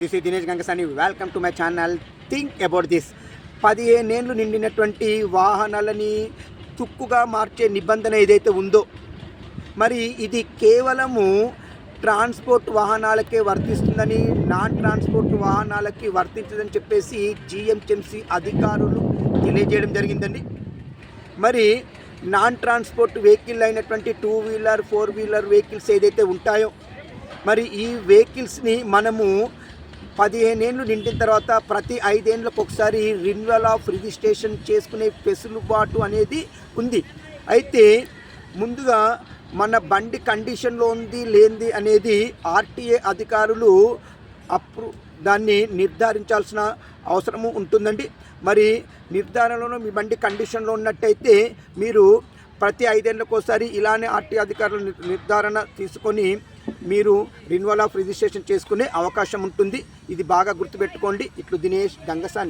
This ఈ Dinesh Gangasani welcome to my channel think about this పదిహేనేళ్ళు నిండినటువంటి వాహనాలని తుక్కుగా మార్చే నిబంధన ఏదైతే ఉందో మరి ఇది కేవలము ట్రాన్స్పోర్ట్ వాహనాలకే వర్తిస్తుందని నాన్ ట్రాన్స్పోర్ట్ వాహనాలకి వర్తించదని చెప్పేసి జిఎంచెంసి అధికారులు తెలియజేయడం జరిగిందండి. మరి నాన్ ట్రాన్స్పోర్ట్ వెహికల్ అయినటువంటి two wheeler four wheeler vehicles ఏదైతే ఉంటాయో మరి ఈ వెహికల్స్ని మనము పదిహేనేళ్ళు నిండిన తర్వాత ప్రతి ఐదేళ్ళకు ఒకసారి రిన్యువల్ ఆఫ్ రిజిస్ట్రేషన్ చేసుకునే వెసులుబాటు అనేది ఉంది. అయితే ముందుగా మన బండి కండిషన్లో ఉంది లేనిది అనేది ఆర్టీఏ అధికారులు అప్రూ దాన్ని నిర్ధారించాల్సిన అవసరము ఉంటుందండి. మరి నిర్ధారణలోనూ మీ బండి కండిషన్లో ఉన్నట్టయితే మీరు ప్రతి ఐదేళ్ళకోసారి ఇలానే ఆర్టీ అధికారులు నిర్ధారణ తీసుకొని మీరు రిన్యువల్ ఆఫ్ రిజిస్ట్రేషన్ చేసుకునే అవకాశం ఉంటుంది. ఇది బాగా గుర్తుపెట్టుకోండి. ఇట్లు దినేష్ గంగసాని